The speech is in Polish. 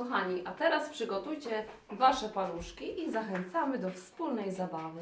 Kochani, a teraz przygotujcie Wasze paluszki i zachęcamy do wspólnej zabawy.